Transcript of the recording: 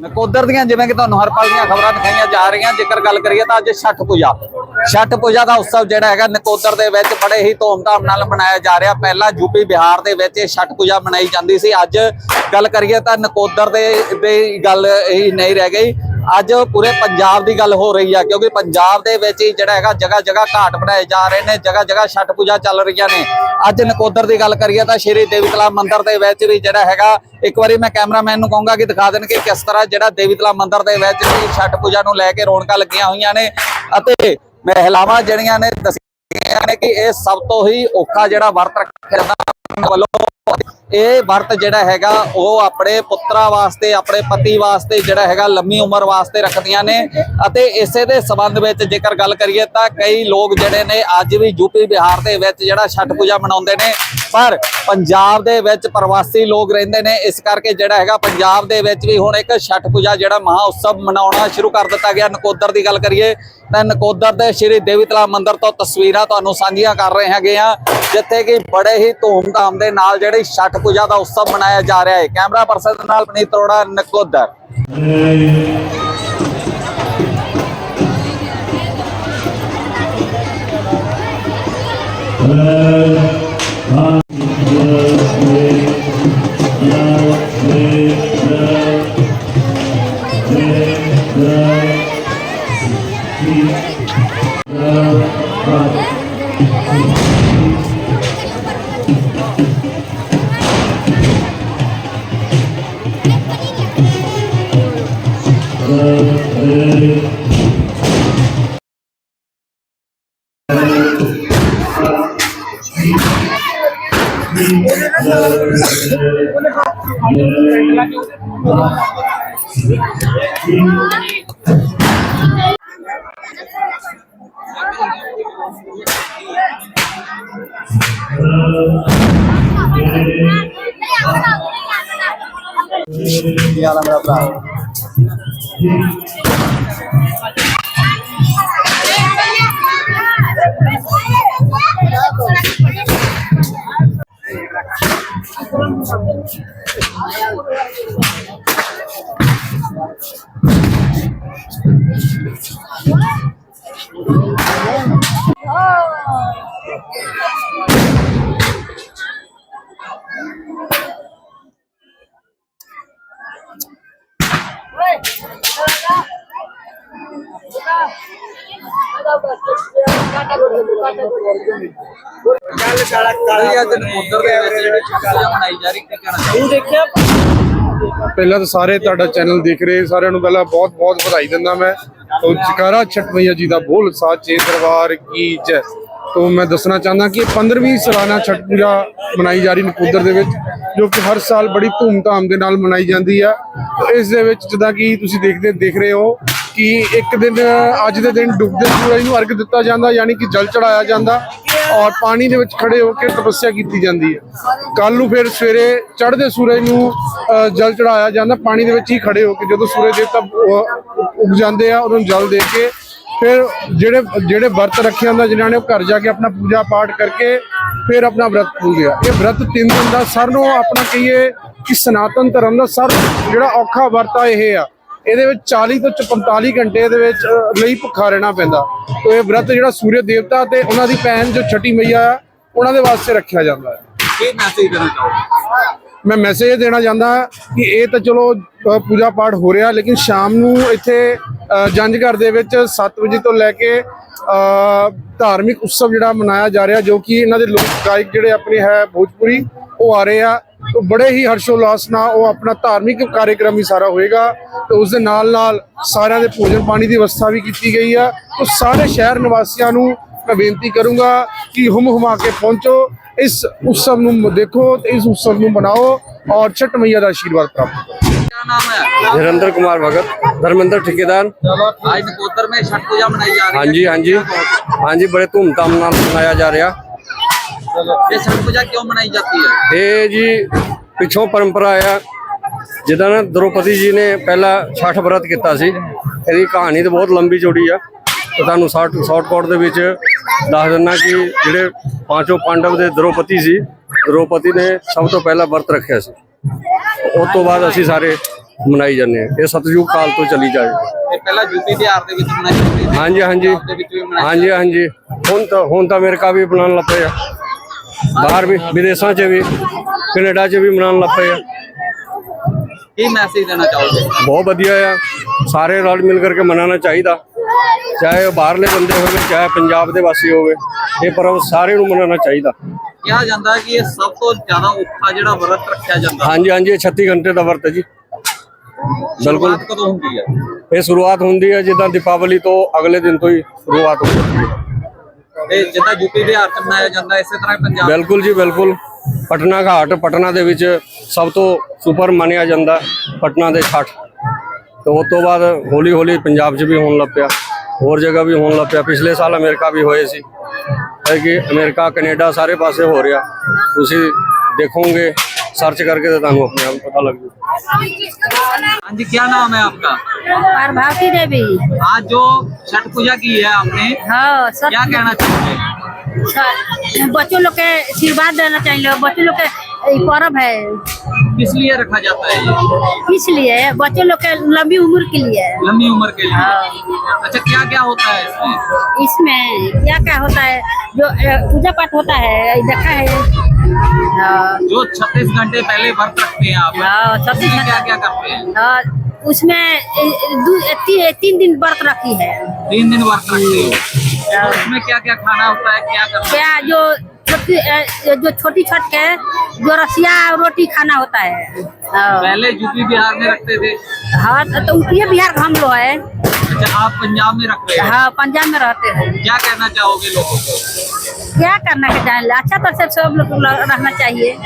ਨਕੋਦਰ ਦੀਆਂ, ਜਿਵੇਂ ਕਿ ਤੁਹਾਨੂੰ ਹਰ ਪਲ ਦੀਆਂ ਖਬਰਾਂ ਦਿਖਾਈਆਂ ਜਾ ਰਹੀਆਂ, ਜੇਕਰ ਗੱਲ ਕਰੀਏ ਤਾਂ ਅੱਜ ਛੱਠ ਪੂਜਾ। ਛੱਠ ਪੂਜਾ ਦਾ ਉਤਸਵ ਜਿਹੜਾ ਹੈਗਾ, ਨਕੋਦਰ ਦੇ ਵਿੱਚ ਬੜੇ ਹੀ ਧੂਮਧਾਮ ਨਾਲ ਮਨਾਇਆ ਜਾ ਰਿਹਾ। ਪਹਿਲਾਂ ਯੂਪੀ ਬਿਹਾਰ ਦੇ ਵਿੱਚ ਇਹ ਛੱਠ ਪੂਜਾ ਮਨਾਈ ਜਾਂਦੀ ਸੀ। ਅੱਜ ਗੱਲ ਕਰੀਏ ਤਾਂ ਨਕੋਦਰ ਦੇ, ਦੀ ਗੱਲ ਹੀ ਨਹੀਂ ਰਹਿ ਗਈ। ਅੱਜ ਪੂਰੇ ਪੰਜਾਬ ਦੀ ਗੱਲ ਹੋ ਰਹੀ ਆ, ਕਿਉਂਕਿ ਪੰਜਾਬ ਦੇ ਵਿੱਚ ਹੀ ਜਿਹੜਾ ਹੈਗਾ ਜਗ੍ਹਾ ਜਗ੍ਹਾ ਘਾਟ ਬਣਾਏ ਜਾ ਰਹੇ ਨੇ ਜਗ੍ਹਾ ਜਗ੍ਹਾ ਛਠ ਪੂਜਾ ਚੱਲ ਰਹੀਆਂ ਨੇ। ਅੱਜ ਨਕੋਦਰ ਦੀ ਗੱਲ ਕਰੀਏ ਤਾਂ ਸ਼੍ਰੀ ਦੇਵੀ ਤਲਾ ਮੰਦਿਰ ਦੇ ਵਿੱਚ ਵੀ ਜਿਹੜਾ ਹੈਗਾ, ਇੱਕ ਵਾਰੀ ਮੈਂ ਕੈਮਰਾਮੈਨ ਨੂੰ ਕਹੂੰਗਾ ਕਿ ਦਿਖਾ ਦੇਣ ਕਿ ਕਿਸ ਤਰ੍ਹਾਂ ਜਿਹੜਾ ਦੇਵੀ ਤਲਾ ਮੰਦਿਰ ਦੇ ਵਿੱਚ ਵੀ ਛਠ ਪੂਜਾ ਨੂੰ ਲੈ ਕੇ ਰੌਣਕਾਂ ਲੱਗੀਆਂ ਹੋਈਆਂ ਨੇ ਅਤੇ ਮਹਿਲਾਵਾਂ ਜਿਹੜੀਆਂ ਨੇ ਦੱਸੀਆਂ ਨੇ ਕਿ ਇਹ ਸਭ ਤੋਂ ਹੀ ਔਖਾ ਜਿਹੜਾ ਵਰਤ ਰੱਖਿਆ ਵੱਲੋਂ ਇਹ ਵਰਤ ਜਿਹੜਾ ਹੈਗਾ, ਉਹ ਆਪਣੇ ਪੁੱਤਰਾਂ ਵਾਸਤੇ, ਆਪਣੇ ਪਤੀ ਵਾਸਤੇ ਜਿਹੜਾ ਹੈਗਾ, ਲੰਮੀ ਉਮਰ ਵਾਸਤੇ ਰੱਖਦੀਆਂ ਨੇ। ਅਤੇ ਇਸੇ ਦੇ ਸਬੰਧ ਵਿੱਚ ਜੇਕਰ ਗੱਲ ਕਰੀਏ ਤਾਂ ਕਈ ਲੋਕ ਜਿਹੜੇ ਨੇ, ਅੱਜ ਵੀ ਯੂਪੀ ਬਿਹਾਰ ਦੇ ਵਿੱਚ ਜਿਹੜਾ ਛਠ ਪੂਜਾ ਮਨਾਉਂਦੇ ਨੇ। ਪਰ ਪੰਜਾਬ ਦੇ ਵਿੱਚ ਪ੍ਰਵਾਸੀ ਲੋਕ ਰਹਿੰਦੇ ਨੇ। ਇਸ ਕਰਕੇ ਜਿਹੜਾ ਹੈਗਾ, ਪੰਜਾਬ ਦੇ ਵਿੱਚ ਵੀ ਹੁਣ ਇੱਕ ਛਠ ਪੂਜਾ ਜਿਹੜਾ ਮਹਾ ਉਤਸਵ ਮਨਾਉਣਾ ਸ਼ੁਰੂ ਕਰ ਦਿੱਤਾ ਗਿਆ। ਨਕੋਦਰ ਦੀ ਗੱਲ ਕਰੀਏ ਤਾਂ ਨਕੋਦਰ ਦੇ ਸ਼੍ਰੀ ਦੇਵੀ ਤਲਾ ਮੰਦਿਰ ਤੋਂ ਤਸਵੀਰਾਂ ਤੁਹਾਨੂੰ ਸਾਂਝੀਆਂ ਕਰ ਰਹੇ ਹੈਗੇ ਆ ਜਿੱਥੇ ਕਿ ਬੜੇ ਹੀ ਧੂਮਧਾਮ ਦੇ ਨਾਲ ਜਿਹੜੀ ਛਠ ਪੂਜਾ ਦਾ ਉਤਸਵ ਮਨਾਇਆ ਜਾ ਰਿਹਾ ਹੈ। ਕੈਮਰਾ ਪਰਸਨ ਦੇ ਨਾਲ ਪਨੀਤ ਅਰੋੜਾ ਨਕੋਦਰ ਕੀ ਹਾਲ ਹੈ ਮੇਰਾ ਭਰਾ ਗੱਲ ਅੱਜ ਨਕੋਦਰ ਦੇ ਵਿੱਚ ਜਿਹੜੀ ਛਠ ਪੂਜਾ ਜਾ ਰਹੀ ਕੀ ਕਹਿਣਾ ਚਾਹੋਗੇ ਪਹਿਲਾਂ ਤਾਂ ਸਾਰੇ ਤੁਹਾਡਾ ਚੈਨਲ ਦੇਖ ਰਹੇ, ਸਾਰਿਆਂ ਨੂੰ ਪਹਿਲਾਂ ਬਹੁਤ ਬਹੁਤ ਵਧਾਈ ਦਿੰਦਾ ਮੈਂ। ਤੋਂ ਜਕਾਰਾ ਛਠ ਜੀ ਦਾ ਬੋਲ ਸਾਚੇ ਦਰਬਾਰ ਕੀ ਜੈ। ਤੋਂ ਮੈਂ ਦੱਸਣਾ ਚਾਹੁੰਦਾ ਕਿ 15ਵੀਂ ਸਾਲਾਨਾ ਛਠ ਪੂਜਾ ਮਨਾਈ ਜਾ ਰਹੀ ਨਕੋਦਰ ਦੇ ਵਿੱਚ, ਜੋ ਕਿ ਹਰ ਸਾਲ ਬੜੀ ਧੂਮਧਾਮ ਦੇ ਨਾਲ ਮਨਾਈ ਜਾਂਦੀ ਆ। ਇਸ ਦੇ ਵਿੱਚ ਜਿੱਦਾਂ ਕਿ ਤੁਸੀਂ ਦੇਖਦੇ, ਦੇਖ ਰਹੇ ਹੋ ਕਿ ਇੱਕ ਦਿਨ, ਅੱਜ ਦੇ ਦਿਨ ਡੁੱਬਦੇ ਸੂਰਜ ਨੂੰ ਅਰਗ ਦਿੱਤਾ ਜਾਂਦਾ, ਯਾਨੀ ਕਿ ਜਲ ਚੜਾਇਆ ਜਾਂਦਾ ਔਰ ਪਾਣੀ ਦੇ ਵਿੱਚ ਖੜੇ ਹੋ ਕੇ ਤਪੱਸਿਆ ਕੀਤੀ ਜਾਂਦੀ ਹੈ। ਕੱਲ ਨੂੰ ਫਿਰ ਸਵੇਰੇ ਚੜ੍ਹਦੇ ਸੂਰਜ ਨੂੰ ਜਲ ਚੜਾਇਆ ਜਾਂਦਾ, ਪਾਣੀ ਦੇ ਵਿੱਚ ਹੀ ਖੜੇ ਹੋ ਕੇ ਜਦੋਂ ਸੂਰਜ ਦੇਵਤਾ ਉੱਗ ਜਾਂਦੇ ਆ, ਉਹਨਾਂ ਨੂੰ ਜਲ ਦੇ ਕੇ ਫਿਰ ਜਿਹੜੇ ਜਿਹੜੇ ਵਰਤ ਰੱਖਿਆ ਹੁੰਦਾ ਜਿਨ੍ਹਾਂ ਨੇ ਉਹ ਘਰ ਜਾ ਕੇ ਆਪਣਾ ਪੂਜਾ ਪਾਠ ਕਰਕੇ ਫਿਰ ਆਪਣਾ ਵਰਤ ਪੂਜਦੇ ਇਹ ਵਰਤ ਤਿੰਨ ਦਿਨ ਦਾ ਸਰ ਨੂੰ ਆਪਣਾ ਕਹੀਏ ਕਿ ਸਨਾਤਨ ਧਰਮ ਦਾ ਸਰ ਜਿਹੜਾ ਔਖਾ ਵਰਤ ਆ, ਇਹ ਆ। ਇਹਦੇ ਵਿੱਚ 40 ਤੋਂ 45 ਘੰਟੇ ਦੇ ਵਿੱਚ ਲਈ ਭੁੱਖਾ ਰਹਿਣਾ ਪੈਂਦਾ। ਤੇ ਇਹ ਵਰਤ ਜਿਹੜਾ ਸੂਰਜ ਦੇਵਤਾ ਤੇ ਉਹਨਾਂ ਦੀ ਭੈਣ ਜੋ ਛਟੀ ਮਈਆ ਆ ਉਹਨਾਂ ਦੇ ਵਾਸਤੇ ਰੱਖਿਆ ਜਾਂਦਾ ਹੈ। ਕੀ ਮੈਸੇਜ ਦੇਣਾ ਚਾਹੋਗੇ? ਮੈਂ ਮੈਸੇਜ ਦੇਣਾ ਚਾਹੁੰਦਾ ਕਿ ਇਹ ਤਾਂ ਚਲੋ ਪੂਜਾ ਪਾਠ ਹੋ ਰਿਹਾ ਲੇਕਿਨ ਸ਼ਾਮ ਨੂੰ ਇੱਥੇ ਜੰਝ ਘਰ ਦੇ ਵਿੱਚ 7 ਵਜੇ ਤੋਂ ਲੈ ਕੇ ਧਾਰਮਿਕ ਉਤਸਵ ਜਿਹੜਾ ਮਨਾਇਆ ਜਾ ਰਿਹਾ ਜੋ ਕਿ ਇਹਨਾਂ ਦੇ ਲੋਕ ਗਾਇਕ ਜਿਹੜੇ ਆਪਣੇ ਹੈ ਭੋਜਪੁਰੀ ਉਹ ਆ ਰਹੇ ਆ। ਤੋਂ ਬੜੇ ਹੀ ਹਰਸ਼ੋਲਾਸ ਨਾਲ ਉਹ ਆਪਣਾ ਧਾਰਮਿਕ ਕਾਰਜਕ੍ਰਮ ਵੀ ਸਾਰਾ ਹੋਏਗਾ ਤੇ ਉਸ ਦੇ ਨਾਲ ਨਾਲ ਸਾਰਿਆਂ ਦੇ ਭੋਜਨ ਪਾਣੀ ਦੀ ਵਿਵਸਥਾ ਵੀ ਕੀਤੀ ਗਈ ਆ। ਤੋਂ ਸਾਰੇ ਸ਼ਹਿਰ ਨਿਵਾਸੀਆਂ ਨੂੰ ਮੈਂ ਬੇਨਤੀ ਕਰੂੰਗਾ ਕਿ ਹਮ ਹਮਾ ਕੇ ਪਹੁੰਚੋ ਇਸ ਉਤਸਵ ਨੂੰ ਦੇਖੋ ਤੇ ਇਸ ਉਤਸਵ ਨੂੰ ਮਨਾਓ ਔਰ ਛਟ ਮਈਆ ਦਾ ਆਸ਼ੀਰਵਾਦ ਪ੍ਰਾਪਤ ਕਰੋ ਨਰਿੰਦਰ ਕੁਮਾਰ ਭਗਤ ਧਰਮਿੰਦਰ ਠੇਕੇਦਾਰ। ਅੱਜ ਨਕੋਦਰ ਮੇ ਛਠ ਪੂਜਾ ਮਨਾਈ ਜਾ ਰਹੀ ਹੈ। ਹਾਂਜੀ ਹਾਂਜੀ। ਹਾਂਜੀ ਬੜੇ ਧੂਮ ਧਾਮ ਨਾਲ ਮਨਾਇਆ ਜਾ ਰਿਹਾ। ये छठ पूजा क्यों मनाई जाती है ਇਹ ਜੀ ਪਿੱਛੋਂ ਪਰੰਪਰਾ ਆ ਜਿੱਦਾਂ ਨਾ ਦ੍ਰੋਪਦੀ ਜੀ ਨੇ ਪਹਿਲਾ ਛਠ ਵਰਤ ਕੀਤਾ ਸੀ ਇਹਦੀ ਕਹਾਣੀ ਤਾਂ ਬਹੁਤ ਲੰਬੀ ਚੌੜੀ ਆ ਤੇ ਤੁਹਾਨੂੰ ਸ਼ਾਰਟ ਸ਼ਾਰਟਕਟ ਦੇ ਵਿੱਚ ਦੱਸ ਦਿੰਦਾ ਕਿ ਜਿਹੜੇ ਪਾਂਚੋਂ ਪਾਂਡਵ ਦੇ ਦ੍ਰੋਪਦੀ ਸੀ ਦ੍ਰੋਪਦੀ ਨੇ ਸਭ ਤੋਂ ਪਹਿਲਾਂ ਵਰਤ ਰੱਖਿਆ ਸੀ ਉਸ ਤੋਂ ਬਾਅਦ ਅਸੀਂ ਸਾਰੇ ਮਨਾਈ ਜਾਂਦੇ ਆ ਇਹ ਸਤਜੁਗ ਕਾਲ ਤੋਂ ਚੱਲੀ ਜਾਏ ਇਹ ਪਹਿਲਾਂ ਯੂਪੀ ਬਿਹਾਰ ਦੇ ਵਿੱਚ ਮਨਾਈ ਜਾਂਦੀ ਸੀ ਹਾਂਜੀ ਹਾਂਜੀ ਪੰਜਾਬ ਦੇ ਵਿੱਚ ਵੀ ਮਨਾਈ ਹਾਂਜੀ ਹਾਂਜੀ ਹੁਣ ਤਾਂ ਹੁਣ ਤਾਂ ਅਮਰੀਕਾ ਵੀ ਬਣਾਉਣ ਲੱਗ ਪਏ ਆ ਬਾਹਰ ਵੀ ਵਿਦੇਸ਼ਾਂ 'ਚ ਵੀ ਕੈਨੇਡਾ 'ਚ ਵੀ ਬਣਾਉਣ ਲੱਗ ਪਏ ਆ। ਕੀ ਮੈਸੇਜ ਦੇਣਾ ਚਾਹੋਗੇ? ਬਹੁਤ ਵਧੀਆ ਆ। ਸਾਰੇ ਰਲ ਮਿਲ ਕਰਕੇ ਮਨਾਉਣਾ ਚਾਹੀਦਾ। ਚਾਹੇ ਉਹ ਬਾਹਰਲੇ ਬੰਦੇ ਹੋਵੇ ਚਾਹੇ ਪੰਜਾਬ ਦੇ ਵਾਸੀ ਹੋਵੇ ਇਹ ਪਰਵ ਸਾਰੇ ਨੂੰ ਮਨਾਉਣਾ ਚਾਹੀਦਾ। ਕਿਹਾ ਜਾਂਦਾ ਕਿ ਇਹ ਸਭ ਤੋਂ ਜ਼ਿਆਦਾ ਔਖਾ ਜਿਹੜਾ ਵਰਤ ਰੱਖਿਆ ਜਾਂਦਾ। ਹਾਂਜੀ ਹਾਂਜੀ ਇਹ 36 ਘੰਟੇ ਦਾ ਵਰਤ ਹੈ ਜੀ। ਬਿਲਕੁਲ। ਕਦੋਂ ਹੁੰਦੀ ਹੈ? ਇਹ ਸ਼ੁਰੂਆਤ ਹੁੰਦੀ ਹੈ ਜਿੱਦਾਂ ਦੀਪਾਵਲੀ ਤੋਂ ਅਗਲੇ ਦਿਨ ਤੋਂ ਹੀ ਸ਼ੁਰੂਆਤ ਹੋ ਜਾਂਦੀ ਹੈ। ਤੇ ਜਿੱਦਾਂ ਯੂਪੀ ਬਿਹਾਰ ਚ ਮਨਾਇਆ ਜਾਂਦਾ ਇਸੇ ਤਰ੍ਹਾਂ ਪੰਜਾਬ ਬਿਲਕੁਲ ਜੀ ਬਿਲਕੁਲ। ਪਟਨਾ ਘਾਟ ਪਟਨਾ ਦੇ ਵਿੱਚ ਸਭ ਤੋਂ ਸੁਪਰ ਮੰਨਿਆ ਜਾਂਦਾ ਪਟਨਾ ਦੇ ਛਠ। ਤੇ ਉਸ ਤੋਂ ਬਾਅਦ ਹੌਲੀ ਹੌਲੀ ਪੰਜਾਬ 'ਚ ਵੀ ਹੋਣ ਲੱਗ ਪਿਆ। ਹੋਰ ਜਗ੍ਹਾ ਵੀ ਹੋਣ ਲੱਗ ਪਿਆ। ਪਿਛਲੇ ਸਾਲ ਅਮਰੀਕਾ ਵੀ ਹੋਏ ਸੀ। ਕਿ ਅਮਰੀਕਾ ਕੈਨੇਡਾ ਸਾਰੇ ਪਾਸੇ ਹੋ ਰਿਹਾ। ਤੁਸੀਂ ਦੇਖੋਗੇ ਸਰਚ ਕਰਕੇ ਤਾਂ ਤੁਹਾਨੂੰ ਆਪਣੇ ਆਪ ਪਤਾ ਲੱਗ ਜੂ। ਹਾਂਜੀ ਕੀ ਨਾਮ ਹੈ ਆਪਕਾ? पार्वती देवी आज जो छठ पूजा की है आपने हाँ सब क्या कहना चाहिए बच्चों लोग के आशीर्वाद देना चाहिए बच्चों लोग के पर्व है। किस लिए रखा जाता है ये? इसलिए बच्चों लोग के लंबी उम्र के लिए। लंबी उम्र के लिए। हाँ। अच्छा क्या क्या होता है इसमें? इसमें क्या क्या होता है? जो पूजा पाठ होता है देखा है। हाँ। जो 36 घंटे पहले व्रत रखते हैं आप हाँ, 36 उसमें क्या क्या करते हैं? हाँ, उसमें ती, तीन दिन व्रत रखी है। तीन दिन व्रत रखी हो। उसमें क्या क्या खाना होता है क्या करते हैं? क्या जो छोटी जो छोटी छठ के जो रसिया रोटी खाना होता है। हाँ। पहले यूपी बिहार में रखते थे। हाँ तो- तो ये बिहार हम लोग है। अच्छा आप पंजाब में रख रहे हैं? हाँ पंजाब में रहते हैं। क्या कहना चाहोगे लोगों को? क्या करना के चाहिए अच्छा तो सब सब लोग रहना चाहिए।